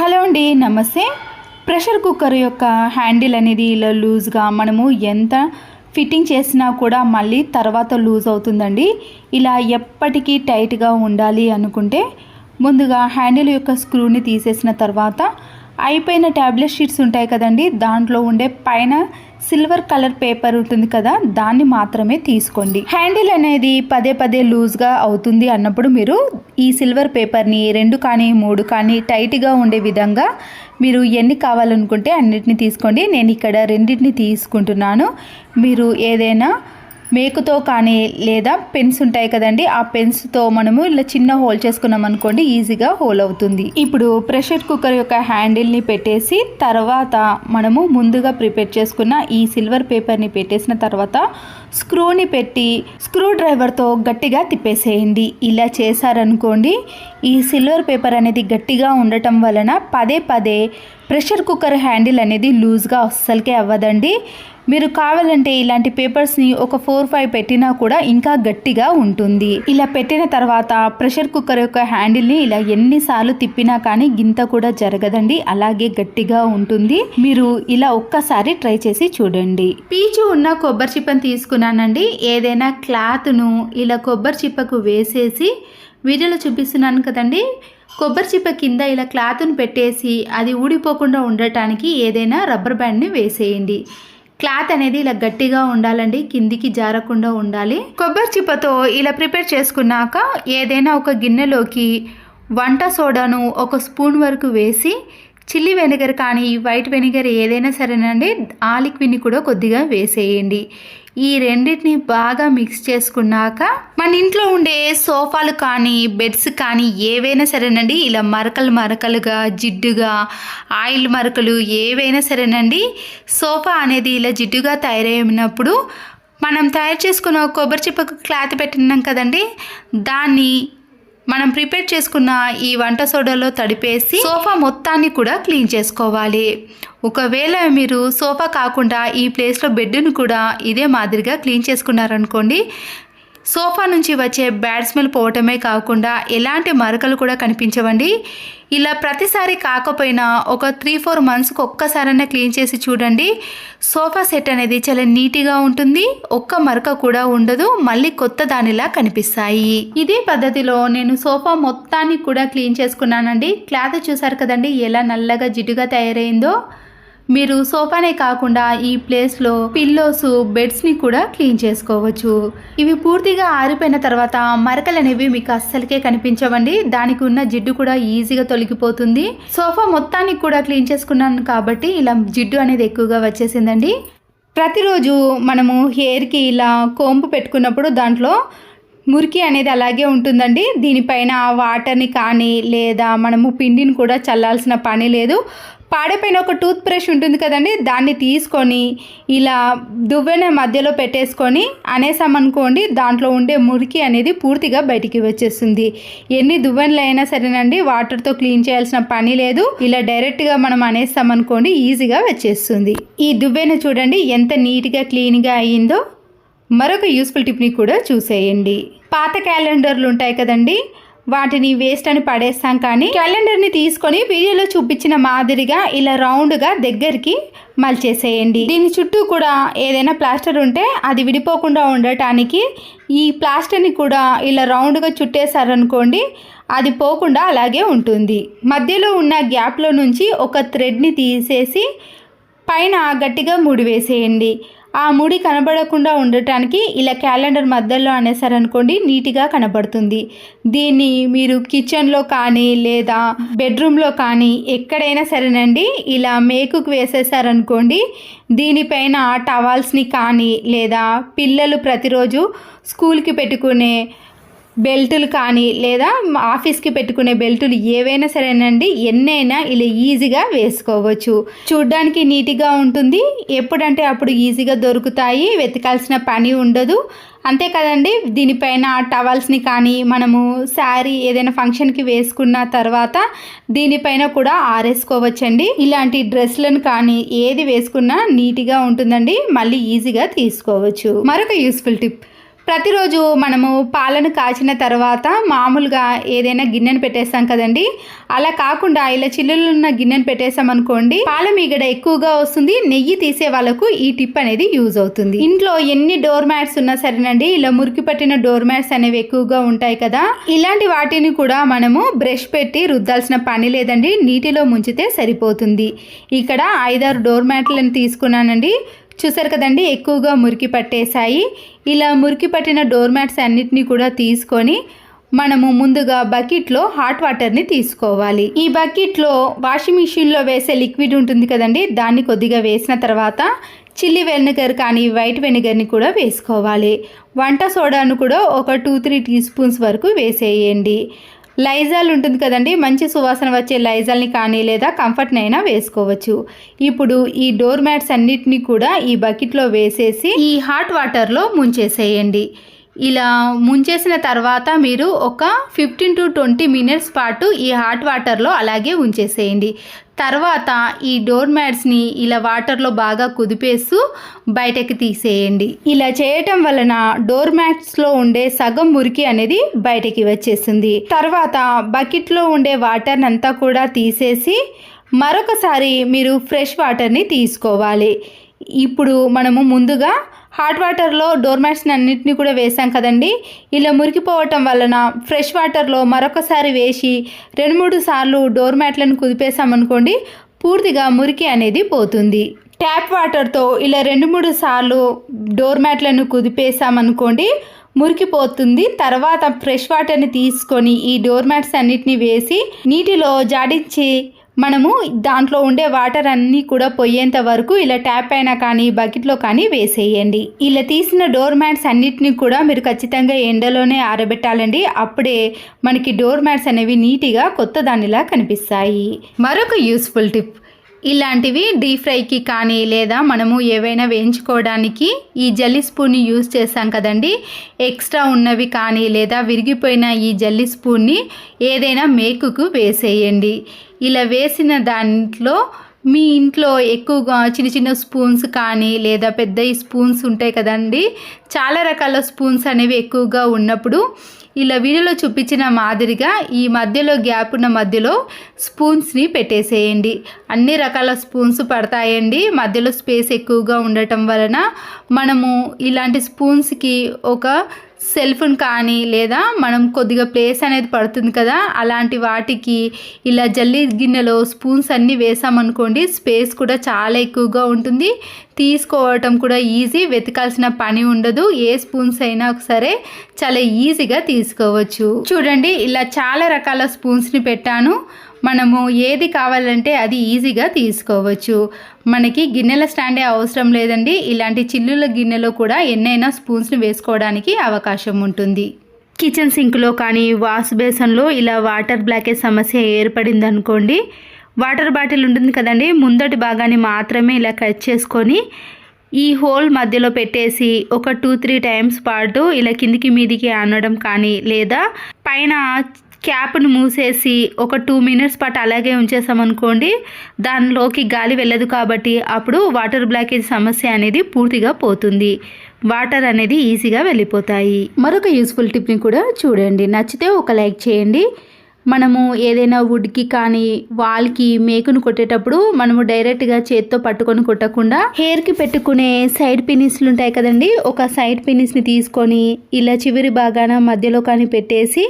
Hello అండి నమస్తే. Pressure cooker యొక్క హ్యాండిల్ అనేది ఇలా లూజ్గా మనము ఎంత ఫిట్టింగ్ చేసినా కూడా మళ్ళీ తర్వాత లూజ్ అవుతుందండి. ఇలా ఎప్పటికీ టైట్గా ఉండాలి అనుకుంటే ముందుగా హ్యాండిల్ యొక్క స్క్రూని తీసేసిన తర్వాత అయిపోయిన ట్యాబ్లెట్ షీట్స్ ఉంటాయి కదండి దాంట్లో ఉండే పైన సిల్వర్ కలర్ పేపర్ ఉంటుంది కదా దాన్ని మాత్రమే తీసుకోండి. హ్యాండిల్ అనేది పదే పదే లూజ్గా అవుతుంది అన్నప్పుడు మీరు ఈ సిల్వర్ పేపర్ని రెండు కానీ మూడు కానీ టైట్గా ఉండే విధంగా మీరు ఎన్ని కావాలనుకుంటే అన్నిటిని తీసుకోండి. నేను ఇక్కడ రెండింటిని తీసుకుంటున్నాను. మీరు ఏదైనా మేకుతో కానీ లేదా పెన్స్ ఉంటాయి కదండి ఆ పెన్స్తో మనము ఇలా చిన్న హోల్ చేసుకున్నాం అనుకోండి ఈజీగా హోల్ అవుతుంది. ఇప్పుడు ప్రెషర్ కుక్కర్ యొక్క హ్యాండిల్ని పెట్టేసి తర్వాత మనము ముందుగా ప్రిపేర్ చేసుకున్న ఈ సిల్వర్ పేపర్ని పెట్టేసిన తర్వాత స్క్రూని పెట్టి స్క్రూ డ్రైవర్తో గట్టిగా తిప్పేసేయండి. ఇలా చేశారనుకోండి ఈ సిల్వర్ పేపర్ అనేది గట్టిగా ఉండటం వలన పదే పదే ప్రెషర్ కుక్కర్ హ్యాండిల్ అనేది లూజ్గా అస్సలకే అవ్వదండి. మీరు కావాలంటే ఇలాంటి పేపర్స్ని ఒక ఫోర్ ఫైవ్ పెట్టినా కూడా ఇంకా గట్టిగా ఉంటుంది. ఇలా పెట్టిన తర్వాత ప్రెషర్ కుక్కర్ యొక్క హ్యాండిల్ని ఇలా ఎన్నిసార్లు తిప్పినా కానీ గింత కూడా జరగదండి. అలాగే గట్టిగా ఉంటుంది. మీరు ఇలా ఒక్కసారి ట్రై చేసి చూడండి. పీచు ఉన్న కొబ్బరి చిప్పని తీసుకున్నానండి. ఏదైనా క్లాత్ను ఇలా కొబ్బరి చిప్పకు వేసేసి వీడియోలో చూపిస్తున్నాను కదండి. కొబ్బరి చిప్ప కింద ఇలా క్లాత్ను పెట్టేసి అది ఊడిపోకుండా ఉండటానికి ఏదైనా రబ్బర్ బ్యాండ్ని వేసేయండి. క్లాత్ అనేది ఇలా గట్టిగా ఉండాలండి కిందికి జారకుండా ఉండాలి. కొబ్బరి చిప్పతో ఇలా ప్రిపేర్ చేసుకున్నాక ఏదైనా ఒక గిన్నెలోకి వంట సోడాను ఒక స్పూన్ వరకు వేసి చిల్లీ వెనిగర్ కానీ వైట్ వెనిగర్ ఏదైనా సరేనండి ఆ లిక్విడ్ని కూడా కొద్దిగా వేసేయండి. ఈ రెండింటిని బాగా మిక్స్ చేసుకున్నాక మన ఇంట్లో ఉండే సోఫాలు కానీ బెడ్స్ కానీ ఏవైనా సరేనండి ఇలా మరకలు మరకలుగా జిడ్డుగా ఆయిల్ మరకలు ఏవైనా సరేనండి సోఫా అనేది ఇలా జిడ్డుగా తయారైనప్పుడు మనం తయారు చేసుకున్న కొబ్బరి చిప్పకు క్లాత్ పెట్టినాం కదండి దాన్ని మనం ప్రిపేర్ చేసుకున్న ఈ వంట సోడాలో తడిపేసి సోఫా మొత్తాన్ని కూడా క్లీన్ చేసుకోవాలి. ఒకవేళ మీరు సోఫా కాకుండా ఈ ప్లేస్లో బెడ్ను కూడా ఇదే మాదిరిగా క్లీన్ చేసుకున్నారనుకోండి సోఫా నుంచి వచ్చే బ్యాడ్ స్మెల్ పోవటమే కాకుండా ఎలాంటి మరకలు కూడా కనిపించవండి. ఇలా ప్రతిసారి కాకపోయినా ఒక త్రీ ఫోర్ మంత్స్కి ఒక్కసారైనా క్లీన్ చేసి చూడండి. సోఫా సెట్ అనేది చాలా నీట్గా ఉంటుంది. ఒక్క మరక కూడా ఉండదు. మళ్ళీ కొత్త దానిలా కనిపిస్తాయి. ఇదే పద్ధతిలో నేను సోఫా మొత్తాన్ని కూడా క్లీన్ చేసుకున్నానండి. క్లాత్ చూసారు కదండి ఎలా నల్లగా జిడ్డుగా తయారైందో. మీరు సోఫానే కాకుండా ఈ ప్లేస్లో పిల్లోస్ బెడ్స్ని కూడా క్లీన్ చేసుకోవచ్చు. ఇవి పూర్తిగా ఆరిపోయిన తర్వాత మరకలు అనేవి మీకు అస్సలకే కనిపించవండి. దానికి ఉన్న జిడ్డు కూడా ఈజీగా తొలగిపోతుంది. సోఫా మొత్తానికి కూడా క్లీన్ చేసుకున్నాను కాబట్టి ఇలా జిడ్డు అనేది ఎక్కువగా వచ్చేసిందండి. ప్రతిరోజు మనము హెయిర్కి ఇలా కోంపు పెట్టుకున్నప్పుడు దాంట్లో మురికి అనేది అలాగే ఉంటుందండి. దీనిపైన వాటర్ని కానీ లేదా మనము పిండిని కూడా చల్లాల్సిన పని లేదు. పాడైపోయిన ఒక టూత్ బ్రష్ ఉంటుంది కదండి దాన్ని తీసుకొని ఇలా దువ్వెన మధ్యలో పెట్టేసుకొని అనేసామనుకోండి దాంట్లో ఉండే మురికి అనేది పూర్తిగా బయటికి వచ్చేస్తుంది. ఎన్ని దువ్వెనలు అయినా సరేనండి వాటర్తో క్లీన్ చేయాల్సిన పని లేదు. ఇలా డైరెక్ట్గా మనం అనేస్తామనుకోండి ఈజీగా వచ్చేస్తుంది. ఈ దువ్వెన చూడండి ఎంత నీట్గా క్లీన్గా అయ్యిందో మరొక యూస్ఫుల్ టిప్ని కూడా చూసేయండి. పాత క్యాలెండర్లు ఉంటాయి కదండి వాటిని వేస్ట్ అని పడేస్తాం కానీ క్యాలెండర్ని తీసుకొని వీడియోలో చూపించిన మాదిరిగా ఇలా రౌండ్గా దగ్గరికి మలిచేసేయండి. దీని చుట్టూ కూడా ఏదైనా ప్లాస్టర్ ఉంటే అది విడిపోకుండా ఉండటానికి ఈ ప్లాస్టర్ని కూడా ఇలా రౌండ్గా చుట్టేశారనుకోండి అది పోకుండా అలాగే ఉంటుంది. మధ్యలో ఉన్న గ్యాప్లో నుంచి ఒక థ్రెడ్ని తీసేసి పైన గట్టిగా ముడివేసేయండి ఆ ముడి కనబడకుండా ఉండటానికి ఇలా క్యాలెండర్ మధ్యలో అనేసారనుకోండి నీట్గా కనబడుతుంది. దీన్ని మీరు కిచెన్లో కానీ లేదా బెడ్రూమ్లో కానీ ఎక్కడైనా సరేనండి ఇలా మేకుకు వేసేసారనుకోండి దీనిపైన టవాల్స్ని కానీ లేదా పిల్లలు ప్రతిరోజు స్కూల్కి పెట్టుకునే బెల్టులు కానీ లేదా ఆఫీస్కి పెట్టుకునే బెల్టులు ఏవైనా సరేనండి ఎన్నైనా ఇలా ఈజీగా వేసుకోవచ్చు. చూడ్డానికి నీట్గా ఉంటుంది. ఎప్పుడంటే అప్పుడు ఈజీగా దొరుకుతాయి. వెతకాల్సిన పని ఉండదు. అంతే కదండి దీనిపైన టవల్స్ని కానీ మనము శారీ ఏదైనా ఫంక్షన్కి వేసుకున్న తర్వాత దీనిపైన కూడా ఆరేసుకోవచ్చండి. ఇలాంటి డ్రెస్లను కానీ ఏది వేసుకున్నా నీట్గా ఉంటుందండి. మళ్ళీ ఈజీగా తీసుకోవచ్చు. మరొక యూస్ఫుల్ టిప్. ప్రతిరోజు మనము పాలను కాచిన తర్వాత మామూలుగా ఏదైనా గిన్నెను పెట్టేస్తాం కదండి. అలా కాకుండా ఇలా చిల్లులు ఉన్న గిన్నెను పెట్టేసాం అనుకోండి పాల మీగడ ఎక్కువగా వస్తుంది నెయ్యి తీసే వాళ్ళకు ఈ టిప్ అనేది యూజ్ అవుతుంది. ఇంట్లో ఎన్ని డోర్ మ్యాట్స్ ఉన్నా సరేనండి ఇలా మురికి పట్టిన డోర్ మ్యాట్స్ అనేవి ఎక్కువగా ఉంటాయి కదా. ఇలాంటి వాటిని కూడా మనము బ్రష్ పెట్టి రుద్దాల్సిన పని లేదండి నీటిలో ముంచితే సరిపోతుంది. ఇక్కడ ఐదారు డోర్ మ్యాట్లను తీసుకున్నానండి. చూసారు కదండి ఎక్కువగా మురికి పట్టేశాయి. ఇలా మురికి పట్టిన డోర్ మ్యాట్స్ అన్నిటినీ కూడా తీసుకొని మనము ముందుగా బకెట్లో హాట్ వాటర్ని తీసుకోవాలి. ఈ బకెట్లో వాషింగ్ మిషన్లో వేసే లిక్విడ్ ఉంటుంది కదండి దాన్ని కొద్దిగా వేసిన తర్వాత చిల్లీ వెనిగర్ కానీ వైట్ వెనిగర్ని కూడా వేసుకోవాలి. వంట సోడాను కూడా ఒక టూ త్రీ టీ స్పూన్స్ వరకు వేసేయండి. లైజాల్ ఉంటుంది కదండి మంచి సువాసన వచ్చే లైజాల్ని కానీ లేదా కంఫర్ట్ని అయినా వేసుకోవచ్చు. ఇప్పుడు ఈ డోర్ మ్యాట్స్ అన్నిటినీ కూడా ఈ బకెట్లో వేసేసి ఈ హాట్ వాటర్లో ముంచేసేయండి. ఇలా ముంచేసిన తర్వాత మీరు ఒక ఫిఫ్టీన్ టు ట్వంటీ మినిట్స్ పాటు ఈ హాట్ వాటర్లో అలాగే ఉంచేసేయండి. తర్వాత ఈ డోర్ మ్యాట్స్ని ఇలా వాటర్లో బాగా కుదిపేస్తూ బయటకి తీసేయండి. ఇలా చేయటం వలన డోర్ మ్యాట్స్లో ఉండే సగం మురికి అనేది బయటకి వచ్చేసింది తర్వాత బకెట్లో ఉండే వాటర్ని అంతా కూడా తీసేసి మరొకసారి మీరు ఫ్రెష్ వాటర్ని తీసుకోవాలి. ఇప్పుడు మనము ముందుగా హాట్ వాటర్లో డోర్ మ్యాట్స్ని అన్నింటినీ కూడా వేసాం కదండి. ఇలా మురికిపోవటం వలన ఫ్రెష్ వాటర్లో మరొకసారి వేసి రెండు మూడు సార్లు డోర్ మ్యాట్లను కుదిపేసామనుకోండి పూర్తిగా మురికి అనేది పోతుంది. ట్యాప్ వాటర్తో ఇలా రెండు మూడు సార్లు డోర్ మ్యాట్లను కుదిపేసామనుకోండి మురికిపోతుంది తర్వాత ఫ్రెష్ వాటర్ని తీసుకొని ఈ డోర్ మ్యాట్స్ అన్నిటిని వేసి నీటిలో జాడించి మనము దాంట్లో ఉండే వాటర్ అన్నీ కూడా పోయేంత వరకు ఇలా ట్యాప్ అయినా కానీ బకెట్లో కానీ వేసేయండి. ఇలా తీసిన డోర్ మ్యాట్స్ అన్నిటిని కూడా మీరు ఖచ్చితంగా ఎండలోనే ఆరబెట్టాలండి. అప్పుడే మనకి డోర్ మ్యాట్స్ అనేవి నీట్గా కొత్త దానిలా కనిపిస్తాయి. మరొక యూస్ఫుల్ టిప్. ఇలాంటివి డీప్ ఫ్రైకి కానీ లేదా మనము ఏవైనా వేయించుకోవడానికి ఈ జల్లీ స్పూన్ని యూజ్ చేస్తాం కదండి. ఎక్స్ట్రా ఉన్నవి కానీ లేదా విరిగిపోయిన ఈ జల్లీ స్పూన్ని ఏదైనా మేకుకు వేసేయండి. ఇలా వేసిన దాంట్లో మీ ఇంట్లో ఎక్కువగా చిన్న చిన్న స్పూన్స్ కానీ లేదా పెద్ద స్పూన్స్ ఉంటాయి కదండి. చాలా రకాల స్పూన్స్ అనేవి ఎక్కువగా ఉన్నప్పుడు ఇలా వీడియోలో చూపించిన మాదిరిగా ఈ మధ్యలో గ్యాప్ ఉన్న మధ్యలో స్పూన్స్ని పెట్టేసేయండి. అన్ని రకాల స్పూన్స్ పడతాయండి. మధ్యలో స్పేస్ ఎక్కువగా ఉండటం వలన మనము ఇలాంటి స్పూన్స్కి ఒక సెల్ఫ్ని కానీ లేదా మనం కొద్దిగా ప్లేస్ అనేది పడుతుంది కదా అలాంటి వాటికి ఇలా జల్లి గిన్నెలో స్పూన్స్ అన్నీ వేసామనుకోండి స్పేస్ కూడా చాలా ఎక్కువగా ఉంటుంది. తీసుకోవటం కూడా ఈజీ వెతకాల్సిన పని ఉండదు. ఏ స్పూన్స్ అయినా సరే చాలా ఈజీగా తీసుకోవచ్చు. చూడండి ఇలా చాలా రకాల స్పూన్స్ని పెట్టాను. మనము ఏది కావాలంటే అది ఈజీగా తీసుకోవచ్చు. మనకి గిన్నెల స్టాండే అవసరం లేదండి. ఇలాంటి చిల్లుల గిన్నెలో కూడా ఎన్నైనా స్పూన్స్ని వేసుకోవడానికి అవకాశం ఉంటుంది. కిచెన్ సింక్లో కానీ వాష్ బేసన్లో ఇలా వాటర్ బ్లాకేజ్ సమస్య ఏర్పడింది అనుకోండి వాటర్ బాటిల్ ఉంటుంది కదండి ముందటి భాగాన్ని మాత్రమే ఇలా కట్ చేసుకొని ఈ హోల్ మధ్యలో పెట్టేసి ఒక టూ త్రీ టైమ్స్ పాటు ఇలా కిందికి మీదికి అనడం కానీ లేదా పైన క్యాప్ను మూసేసి ఒక టూ మినిట్స్ పాటు అలాగే ఉంచేసామనుకోండి దానిలోకి గాలి వెళ్ళదు కాబట్టి అప్పుడు వాటర్ బ్లాకేజ్ సమస్య అనేది పూర్తిగా పోతుంది. వాటర్ అనేది ఈజీగా వెళ్ళిపోతాయి. మరొక యూస్ఫుల్ టిప్ని కూడా చూడండి. నచ్చితే ఒక లైక్ చేయండి. మనము ఏదైనా వుడ్కి కానీ వాల్కి మేకును కొట్టేటప్పుడు మనము డైరెక్ట్గా చేత్తో పట్టుకొని కొట్టకుండా హెయిర్కి పెట్టుకునే సైడ్ పినిస్లు ఉంటాయి కదండి ఒక సైడ్ పినిస్ని తీసుకొని ఇలా చివరి భాగాన మధ్యలో కానీ పెట్టేసి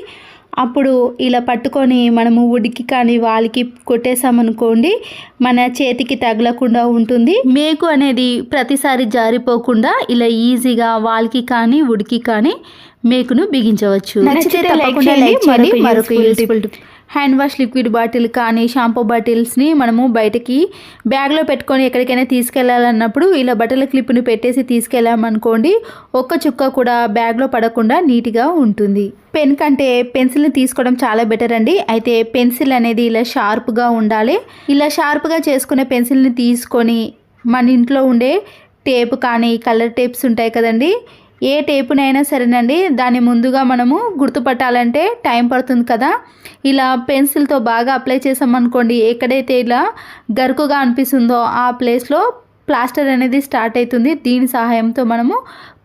అప్పుడు ఇలా పట్టుకొని మనము వుడ్కి కానీ వాళ్ళకి కొట్టేసామనుకోండి మన చేతికి తగలకుండా ఉంటుంది. మేకు అనేది ప్రతిసారి జారిపోకుండా ఇలా ఈజీగా వాళ్ళకి కానీ వుడ్కి కానీ మేకును బిగించవచ్చు. నచ్చితే like చేయండి. మరొక హ్యాండ్ వాష్ లిక్విడ్ బాటిల్ కానీ షాంపూ బాటిల్స్ని మనము బయటకి బ్యాగ్లో పెట్టుకొని ఎక్కడికైనా తీసుకెళ్ళాలన్నప్పుడు ఇలా బట్టల క్లిప్ను పెట్టేసి తీసుకెళ్ళామనుకోండి ఒక్క చుక్క కూడా బ్యాగ్లో పడకుండా నీట్గా ఉంటుంది. పెన్ కంటే పెన్సిల్ని తీసుకోవడం చాలా బెటర్ అండి. అయితే పెన్సిల్ అనేది ఇలా షార్ప్గా ఉండాలి. ఇలా షార్ప్గా చేసుకునే పెన్సిల్ని తీసుకొని మన ఇంట్లో ఉండే టేప్ కానీ కలర్ టేప్స్ ఉంటాయి కదండి ఏ టేపునైనా సరేనండి. దాన్ని ముందుగా మనము గుర్తుపట్టాలంటే టైం పడుతుంది కదా. ఇలా పెన్సిల్తో బాగా అప్లై చేసామనుకోండి ఎక్కడైతే ఇలా గరుకుగా అనిపిస్తుందో ఆ ప్లేస్లో ప్లాస్టర్ అనేది స్టార్ట్ అవుతుంది. దీని సహాయంతో మనము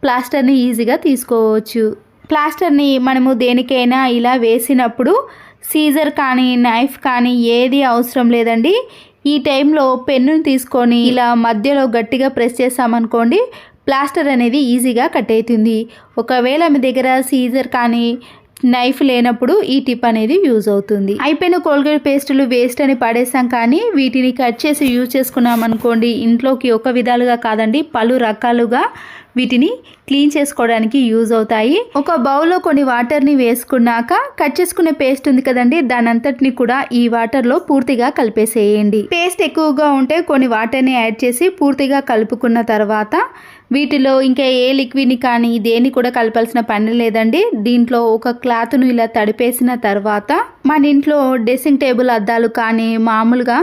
ప్లాస్టర్ని ఈజీగా తీసుకోవచ్చు. ప్లాస్టర్ని మనము దేనికైనా ఇలా వేసినప్పుడు సీజర్ కానీ నైఫ్ కానీ ఏది అవసరం లేదండి. ఈ టైంలో పెన్నుని తీసుకొని ఇలా మధ్యలో గట్టిగా ప్రెస్ చేసామనుకోండి ప్లాస్టర్ అనేది ఈజీగా కట్ అవుతుంది. ఒకవేళ మీ దగ్గర సీజర్ కానీ నైఫ్ లేనప్పుడు ఈ టిప్ అనేది యూజ్ అవుతుంది. అయిపోయిన కోల్గేట్ పేస్టులు వేస్ట్ అని పడేసాం కానీ వీటిని కట్ చేసి యూజ్ చేసుకున్నాం అనుకోండి ఇంట్లోకి ఒక విధాలుగా కాదండి పలు రకాలుగా వీటిని క్లీన్ చేసుకోవడానికి యూజ్ అవుతాయి. ఒక బౌల్లో కొన్ని వాటర్ని వేసుకున్నాక కట్ చేసుకునే పేస్ట్ ఉంది కదండి దాని అంతటిని కూడా ఈ వాటర్లో పూర్తిగా కలిపేసేయండి. పేస్ట్ ఎక్కువగా ఉంటే కొన్ని వాటర్ని యాడ్ చేసి పూర్తిగా కలుపుకున్న తర్వాత వీటిలో ఇంకా ఏ లిక్విడ్ని కానీ దేన్ని కూడా కలపాల్సిన పని లేదండి. దీంట్లో ఒక క్లాత్ను ఇలా తడిపేసిన తర్వాత మన ఇంట్లో డ్రెస్సింగ్ టేబుల్ అద్దాలు కానీ మామూలుగా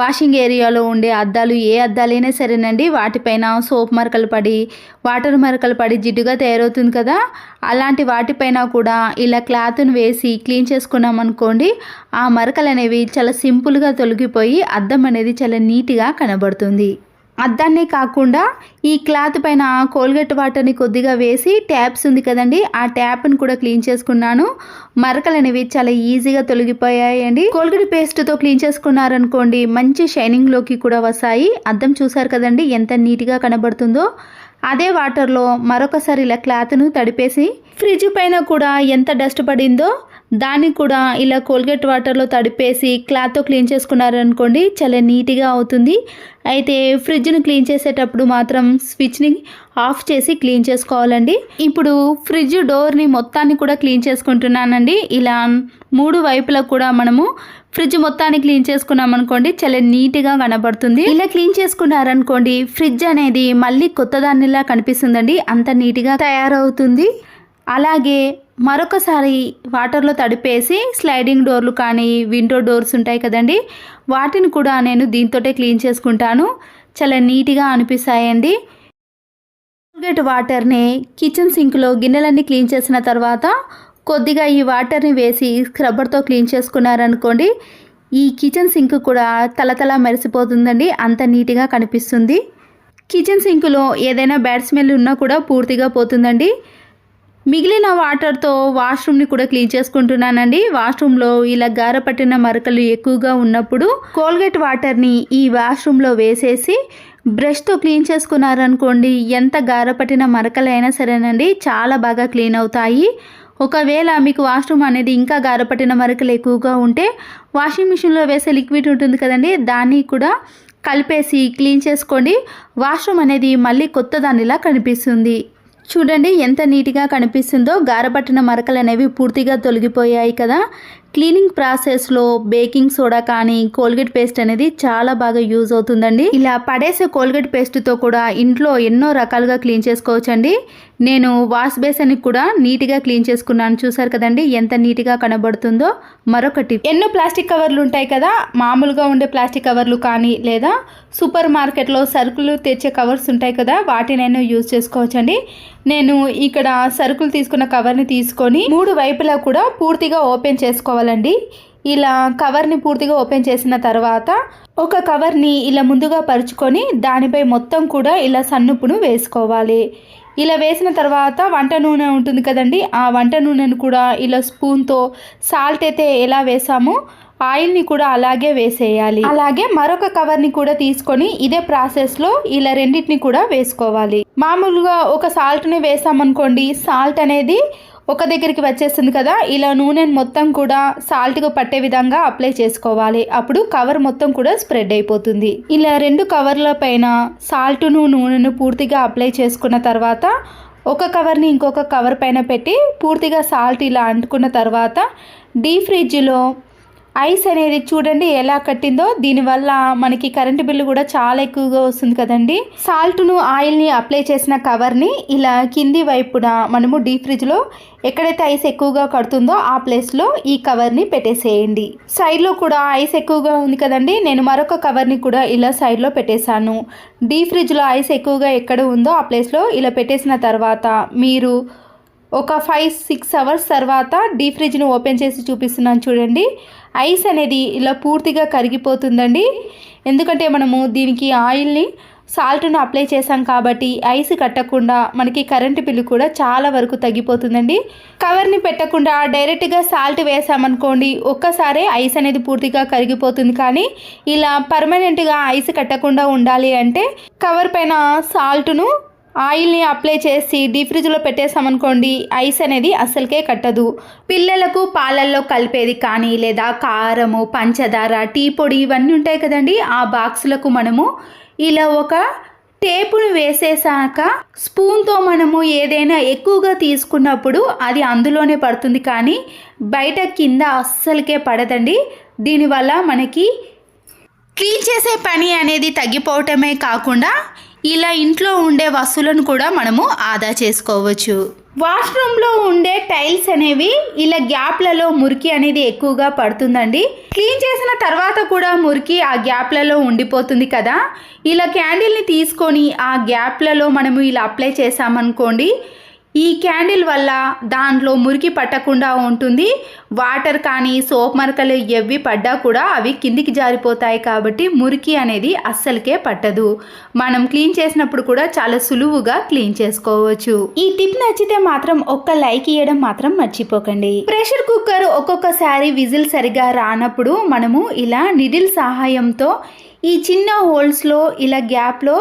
వాషింగ్ ఏరియాలో ఉండే అద్దాలు ఏ అద్దాలైనా సరేనండి. వాటిపైన సోప్ మరకలు పడి వాటర్ మరకలు పడి జిడ్డుగా తయారవుతుంది కదా. అలాంటి వాటిపైన కూడా ఇలా క్లాత్ను వేసి క్లీన్ చేసుకున్నాం అనుకోండి ఆ మరకలు అనేవి చాలా సింపుల్గా తొలగిపోయి అద్దం అనేది చాలా నీట్గా కనబడుతుంది. అద్దాన్నే కాకుండా ఈ క్లాత్ పైన కోల్గేట్ వాటర్ని కొద్దిగా వేసి ట్యాప్స్ ఉంది కదండి ఆ ట్యాప్ని కూడా క్లీన్ చేసుకున్నాను. మరకలు అనేవి చాలా ఈజీగా తొలగిపోయాయండి. కోల్గేట్ పేస్ట్తో క్లీన్ చేసుకున్నారనుకోండి మంచి షైనింగ్లోకి కూడా వస్తాయి. అద్దం చూసారు కదండి ఎంత నీట్గా కనబడుతుందో. అదే వాటర్లో మరొకసారి ఇలా క్లాత్ను తడిపేసి ఫ్రిడ్జ్ పైన కూడా ఎంత డస్ట్ పడిందో దాన్ని కూడా ఇలా కోల్గేట్ వాటర్లో తడిపేసి క్లాత్తో క్లీన్ చేసుకున్నారనుకోండి చాలా నీట్గా అవుతుంది. అయితే ఫ్రిడ్జ్ను క్లీన్ చేసేటప్పుడు మాత్రం స్విచ్ని ఆఫ్ చేసి క్లీన్ చేసుకోవాలండి. ఇప్పుడు ఫ్రిడ్జ్ డోర్ని మొత్తాన్ని కూడా క్లీన్ చేసుకుంటున్నానండి. ఇలా మూడు వైపులా కూడా మనము ఫ్రిడ్జ్ మొత్తాన్ని క్లీన్ చేసుకున్నాం అనుకోండి చాలా నీట్గా కనబడుతుంది. ఇలా క్లీన్ చేసుకున్నారనుకోండి ఫ్రిడ్జ్ అనేది మళ్ళీ కొత్త దానిలా కనిపిస్తుందండి. అంత నీట్గా తయారవుతుంది. అలాగే మరొకసారి వాటర్లో తడిపేసి స్లైడింగ్ డోర్లు కానీ విండో డోర్స్ ఉంటాయి కదండి వాటిని కూడా నేను దీంతోటే క్లీన్ చేసుకుంటాను. చాలా నీట్గా అనిపిస్తాయండి. కోల్గేట్ వాటర్ని కిచెన్ సింక్లో గిన్నెలన్నీ క్లీన్ చేసిన తర్వాత కొద్దిగా ఈ వాటర్ని వేసి స్క్రబ్బర్తో క్లీన్ చేసుకున్నారనుకోండి ఈ కిచెన్ సింక్ కూడా తలతల మెరిసిపోతుందండి అంత నీట్గా కనిపిస్తుంది. కిచెన్ సింక్లో ఏదైనా బ్యాడ్ స్మెల్ ఉన్నా కూడా పూర్తిగా పోతుందండి. మిగిలిన వాటర్తో వాష్రూమ్ని కూడా క్లీన్ చేసుకుంటున్నానండి. వాష్రూమ్లో ఇలా గార పట్టిన మరకలు ఎక్కువగా ఉన్నప్పుడు కోల్గేట్ వాటర్ని ఈ వాష్రూమ్లో వేసేసి బ్రష్తో క్లీన్ చేసుకున్నారనుకోండి ఎంత గార పట్టిన మరకలైనా సరేనండి చాలా బాగా క్లీన్ అవుతాయి. ఒకవేళ మీకు వాష్రూమ్ అనేది ఇంకా గారపట్టిన మరకలు ఎక్కువగా ఉంటే వాషింగ్ మిషన్లో వేసే లిక్విడ్ ఉంటుంది కదండి దాన్ని కూడా కలిపేసి క్లీన్ చేసుకోండి. వాష్రూమ్ అనేది మళ్ళీ కొత్త దానిలా కనిపిస్తుంది. చూడండి ఎంత నీట్గా కనిపిస్తుందో. గారపట్టిన మరకలు అనేవి పూర్తిగా తొలగిపోయాయి కదా. క్లీనింగ్ ప్రాసెస్లో బేకింగ్ సోడా కానీ కోల్గేట్ పేస్ట్ అనేది చాలా బాగా యూజ్ అవుతుందండి. ఇలా పడేసే కోల్గేట్ పేస్ట్తో కూడా ఇంట్లో ఎన్నో రకాలుగా క్లీన్ చేసుకోవచ్చండి. నేను వాష్ బేసిన్ కూడా నీట్గా క్లీన్ చేసుకున్నాను. చూసారు కదండి? ఎంత నీట్గా కనబడుతుందో. మరొకటి ఎన్నో ప్లాస్టిక్ కవర్లు ఉంటాయి కదా? మామూలుగా ఉండే ప్లాస్టిక్ కవర్లు కానీ లేదా సూపర్ మార్కెట్లో సరుకులు తెచ్చే కవర్స్ ఉంటాయి కదా? వాటినైనా యూజ్ చేసుకోవచ్చండి. నేను ఇక్కడ సరుకులు తీసుకున్న కవర్ని తీసుకొని మూడు వైపులా కూడా పూర్తిగా ఓపెన్ చేసుకోవాలండి. ఇలా కవర్ని పూర్తిగా ఓపెన్ చేసిన తర్వాత ఒక కవర్ని ఇలా ముందుగా పరుచుకొని దానిపై మొత్తం కూడా ఇలా సన్నుపును వేసుకోవాలి. ఇలా వేసిన తర్వాత వంట నూనె ఉంటుంది కదండి ఆ వంట నూనెను కూడా ఇలా స్పూన్తో సాల్ట్ అయితే ఎలా వేసామో ఆయిల్ని కూడా అలాగే వేసేయాలి. అలాగే మరొక కవర్ని కూడా తీసుకొని ఇదే ప్రాసెస్లో ఇలా రెండింటిని కూడా వేసుకోవాలి. మామూలుగా ఒక సాల్ట్ని వేసామనుకోండి సాల్ట్ అనేది ఒక దగ్గరికి వచ్చేస్తుంది కదా ఇలా నూనెను మొత్తం కూడా సాల్ట్గా పట్టే విధంగా అప్లై చేసుకోవాలి. అప్పుడు కవర్ మొత్తం కూడా స్ప్రెడ్ అయిపోతుంది. ఇలా రెండు కవర్ల పైన సాల్ట్ను నూనెను పూర్తిగా అప్లై చేసుకున్న తర్వాత ఒక కవర్ని ఇంకొక కవర్ పైన పెట్టి పూర్తిగా సాల్ట్ ఇలా అంటుకున్న తర్వాత డీ ఫ్రిడ్జ్లో ఐస్ అనేది చూడండి ఎలా కట్టిందో దీనివల్ల మనకి కరెంటు బిల్లు కూడా చాలా ఎక్కువగా వస్తుంది కదండి. సాల్ట్ను ఆయిల్ని అప్లై చేసిన కవర్ని ఇలా కింది వైపున మనము డీప్ ఫ్రిడ్జ్లో ఎక్కడైతే ఐస్ ఎక్కువగా కడుతుందో ఆ ప్లేస్లో ఈ కవర్ని పెట్టేసేయండి. సైడ్లో కూడా ఐస్ ఎక్కువగా ఉంది కదండి. నేను మరొక కవర్ని కూడా ఇలా సైడ్లో పెట్టేశాను. డీప్ ఫ్రిడ్జ్లో ఐస్ ఎక్కువగా ఎక్కడ ఉందో ఆ ప్లేస్లో ఇలా పెట్టేసిన తర్వాత మీరు ఒక ఫైవ్ సిక్స్ అవర్స్ తర్వాత డీ ఫ్రిడ్జ్ను ఓపెన్ చేసి చూపిస్తున్నాను చూడండి. ఐస్ అనేది ఇలా పూర్తిగా కరిగిపోతుందండి. ఎందుకంటే మనము దీనికి ఆయిల్ని సాల్ట్ను అప్లై చేసాం కాబట్టి ఐస్ కట్టకుండా మనకి కరెంటు బిల్లు కూడా చాలా వరకు తగ్గిపోతుందండి. కవర్ని పెట్టకుండా డైరెక్ట్గా సాల్ట్ వేసామనుకోండి ఒక్కసారే ఐస్ అనేది పూర్తిగా కరిగిపోతుంది. కానీ ఇలా పర్మనెంట్గా ఐస్ కట్టకుండా ఉండాలి అంటే కవర్ పైన సాల్ట్ను ఆయిల్ని అప్లై చేసి డీప్ ఫ్రిడ్జ్లో పెట్టేసామనుకోండి ఐస్ అనేది అస్సలకే కట్టదు. పిల్లలకు పాలల్లో కలిపేది కానీ లేదా కారము పంచదార టీ పొడి ఇవన్నీ ఉంటాయి కదండి. ఆ బాక్సులకు మనము ఇలా ఒక టేపును వేసేసాక స్పూన్తో మనము ఏదైనా ఎక్కువగా తీసుకున్నప్పుడు అది అందులోనే పడుతుంది కానీ బయట కింద అస్సలకే పడదండి. దీనివల్ల మనకి క్లీన్ చేసే పని అనేది తగ్గిపోవటమే కాకుండా ఇలా ఇంట్లో ఉండే వస్తువులను కూడా మనము ఆదా చేసుకోవచ్చు. వాష్రూమ్లో ఉండే టైల్స్ అనేవి ఇలా గ్యాప్లలో మురికి అనేది ఎక్కువగా పడుతుందండి. క్లీన్ చేసిన తర్వాత కూడా మురికి ఆ గ్యాప్లలో ఉండిపోతుంది కదా. ఇలా క్యాండిల్ని తీసుకొని ఆ గ్యాప్లలో మనము ఇలా అప్లై చేసామనుకోండి ఈ క్యాండిల్ వల్ల దాంట్లో మురికి పట్టకుండా ఉంటుంది. వాటర్ కానీ సోప్ మరకలు ఎవ్వి పడ్డా కూడా అవి కిందికి జారిపోతాయి కాబట్టి మురికి అనేది అస్సలకే పట్టదు. మనం క్లీన్ చేసినప్పుడు కూడా చాలా సులువుగా క్లీన్ చేసుకోవచ్చు. ఈ టిప్ నచ్చితే మాత్రం ఒక్క లైక్ ఇవ్వడం మాత్రం మర్చిపోకండి. ప్రెషర్ కుక్కర్ ఒక్కొక్కసారి విజిల్ సరిగా రానప్పుడు మనము ఇలా నిడిల్ సహాయంతో ఈ చిన్న హోల్స్లో ఇలా గ్యాప్లో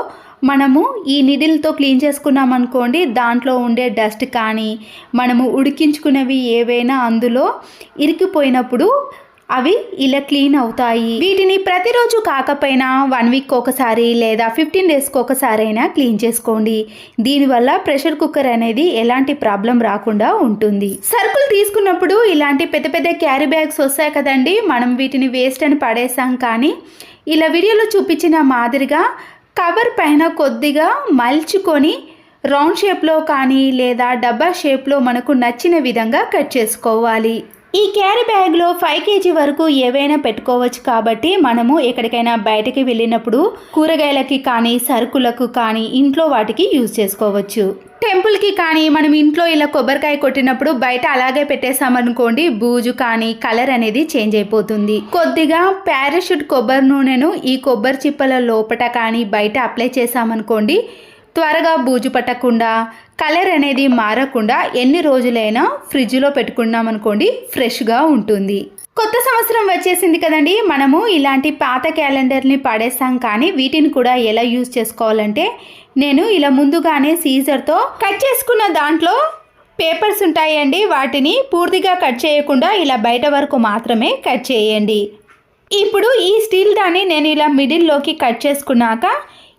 మనము ఈ నిడిల్తో క్లీన్ చేసుకున్నాం అనుకోండి దాంట్లో ఉండే డస్ట్ కానీ మనము ఉడికించుకునేవి ఏవైనా అందులో ఇరికిపోయినప్పుడు అవి ఇలా క్లీన్ అవుతాయి. వీటిని ప్రతిరోజు కాకపోయినా వన్ వీక్ ఒకసారి లేదా ఫిఫ్టీన్ డేస్కి ఒకసారి అయినా క్లీన్ చేసుకోండి. దీనివల్ల ప్రెషర్ కుక్కర్ అనేది ఎలాంటి ప్రాబ్లం రాకుండా ఉంటుంది. సరుకులు తీసుకున్నప్పుడు ఇలాంటి పెద్ద పెద్ద క్యారీ బ్యాగ్స్ వస్తాయి కదండి. మనం వీటిని వేస్ట్ అని పడేసాం కానీ ఇలా వీడియోలో చూపించిన మాదిరిగా కవర్ పైన కొద్దిగా మల్చుకొని రౌండ్ షేప్లో కానీ లేదా డబ్బా షేప్లో మనకు నచ్చిన విధంగా కట్ చేసుకోవాలి. ఈ క్యారీ బ్యాగ్లో ఫైవ్ కేజీ వరకు ఏవైనా పెట్టుకోవచ్చు కాబట్టి మనము ఎక్కడికైనా బయటకి వెళ్ళినప్పుడు కూరగాయలకి కానీ సరుకులకు కానీ ఇంట్లో వాటికి యూజ్ చేసుకోవచ్చు. టెంపుల్కి కానీ మనం ఇంట్లో ఇలా కొబ్బరికాయ కొట్టినప్పుడు బయట అలాగే పెట్టేసామనుకోండి బూజు కానీ కలర్ అనేది చేంజ్ అయిపోతుంది. కొద్దిగా పారాషూట్ కొబ్బరి నూనెను ఈ కొబ్బరి చిప్పల లోపట కానీ బయట అప్లై చేసామనుకోండి త్వరగా బూజు పట్టకుండా కలర్ అనేది మారకుండా ఎన్ని రోజులైనా ఫ్రిడ్జ్లో పెట్టుకున్నాం అనుకోండి ఫ్రెష్గా ఉంటుంది. కొత్త సంవత్సరం వచ్చేసింది కదండి మనము ఇలాంటి పాత క్యాలెండర్ని పడేస్తాం కానీ వీటిని కూడా ఎలా యూజ్ చేసుకోవాలంటే నేను ఇలా ముందుగానే సీజర్తో కట్ చేసుకున్న దాంట్లో పేపర్స్ ఉంటాయండి వాటిని పూర్తిగా కట్ చేయకుండా ఇలా బయట వరకు మాత్రమే కట్ చేయండి. ఇప్పుడు ఈ స్టీల్ దాన్ని నేను ఇలా మిడిల్లోకి కట్ చేసుకున్నాక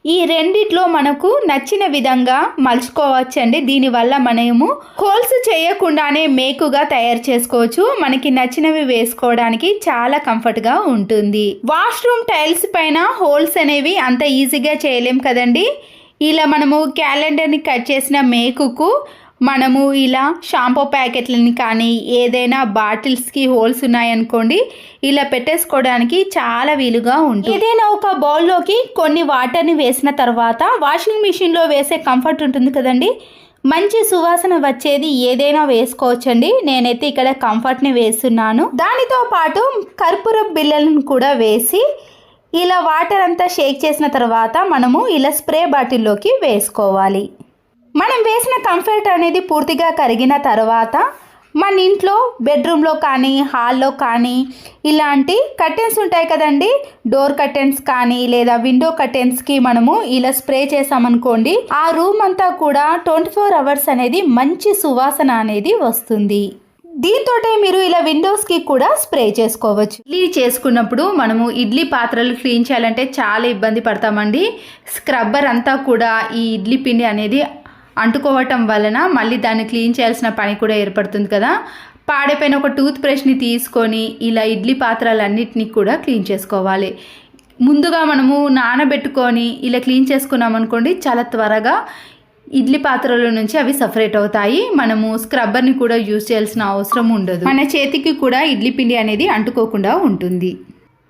ఈ రెండిట్లో మనకు నచ్చిన విధంగా మలుచుకోవచ్చండి. దీనివల్ల మనము హోల్స్ చేయకుండానే మేకుగా తయారు చేసుకోవచ్చు. మనకి నచ్చినవి వేసుకోవడానికి చాలా కంఫర్ట్గా ఉంటుంది. వాష్రూమ్ టైల్స్ పైన హోల్స్ అనేవి అంత ఈజీగా చేయలేం కదండి. ఇలా మనము క్యాలెండర్ని కట్ చేసిన మేకుకు మనము ఇలా షాంపూ ప్యాకెట్లని కానీ ఏదైనా బాటిల్స్కి హోల్స్ ఉన్నాయనుకోండి ఇలా పెట్టేసుకోవడానికి చాలా వీలుగా ఉంటుంది. ఏదైనా ఒక బౌల్లోకి కొన్ని వాటర్ని వేసిన తర్వాత వాషింగ్ మిషన్లో వేసే కంఫర్ట్ ఉంటుంది కదండి? మంచి సువాసన వచ్చేది ఏదైనా వేసుకోవచ్చండి. నేనైతే ఇక్కడ కంఫర్ట్ని వేస్తున్నాను. దానితో పాటు కర్పూర బిళ్ళలను కూడా వేసి ఇలా వాటర్ అంతా షేక్ చేసిన తర్వాత మనము ఇలా స్ప్రే బాటిల్లోకి వేసుకోవాలి. మనం వేసిన కంఫర్ట్ అనేది పూర్తిగా కరిగిన తర్వాత మన ఇంట్లో బెడ్రూమ్లో కానీ హాల్లో కానీ ఇలాంటి కర్టెన్స్ ఉంటాయి కదండి. డోర్ కర్టెన్స్ కానీ లేదా విండో కర్టెన్స్కి మనము ఇలా స్ప్రే చేసామనుకోండి ఆ రూమ్ అంతా కూడా ట్వంటీ ఫోర్ అవర్స్ అనేది మంచి సువాసన అనేది వస్తుంది. దీంతో మీరు ఇలా విండోస్కి కూడా స్ప్రే చేసుకోవచ్చు. ఇడ్లీ చేసుకున్నప్పుడు మనము ఇడ్లీ పాత్రలు క్లీన్ చేయాలంటే చాలా ఇబ్బంది పడతామండి. స్క్రబ్బర్ అంతా కూడా ఈ ఇడ్లీ పిండి అనేది అంటుకోవటం వలన మళ్ళీ దాన్ని క్లీన్ చేయాల్సిన పని కూడా ఏర్పడుతుంది కదా. పాడైపోయిన ఒక టూత్ బ్రష్ని తీసుకొని ఇలా ఇడ్లీ పాత్రలన్నిటినీ కూడా క్లీన్ చేసుకోవాలి. ముందుగా మనము నానబెట్టుకొని ఇలా క్లీన్ చేసుకున్నాం అనుకోండి చాలా త్వరగా ఇడ్లీ పాత్రల నుంచి అవి సపరేట్ అవుతాయి. మనము స్క్రబ్బర్ని కూడా యూజ్ చేయాల్సిన అవసరం ఉండదు. మన చేతికి కూడా ఇడ్లీ పిండి అనేది అంటుకోకుండా ఉంటుంది.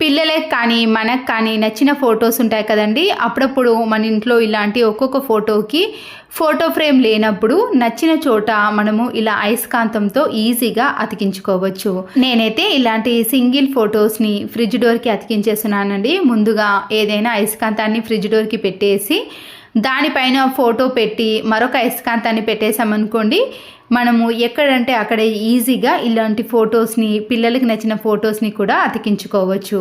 పిల్లలకు కానీ మనకు కానీ నచ్చిన ఫొటోస్ ఉంటాయి కదండి. అప్పుడప్పుడు మన ఇంట్లో ఇలాంటి ఒక్కొక్క ఫోటోకి ఫోటో ఫ్రేమ్ లేనప్పుడు నచ్చిన చోట మనము ఇలా అయస్కాంతంతో ఈజీగా అతికించుకోవచ్చు. నేనైతే ఇలాంటి సింగిల్ ఫొటోస్ని ఫ్రిడ్జ్ డోర్కి అతికించేస్తున్నానండి. ముందుగా ఏదైనా అయస్కాంతాన్ని ఫ్రిడ్జ్ డోర్కి పెట్టేసి దానిపైన ఫోటో పెట్టి మరొక అయస్కాంతాన్ని పెట్టేసామనుకోండి మనము ఎక్కడంటే అక్కడ ఈజీగా ఇలాంటి ఫొటోస్ని పిల్లలకి నచ్చిన ఫొటోస్ని కూడా అతికించుకోవచ్చు.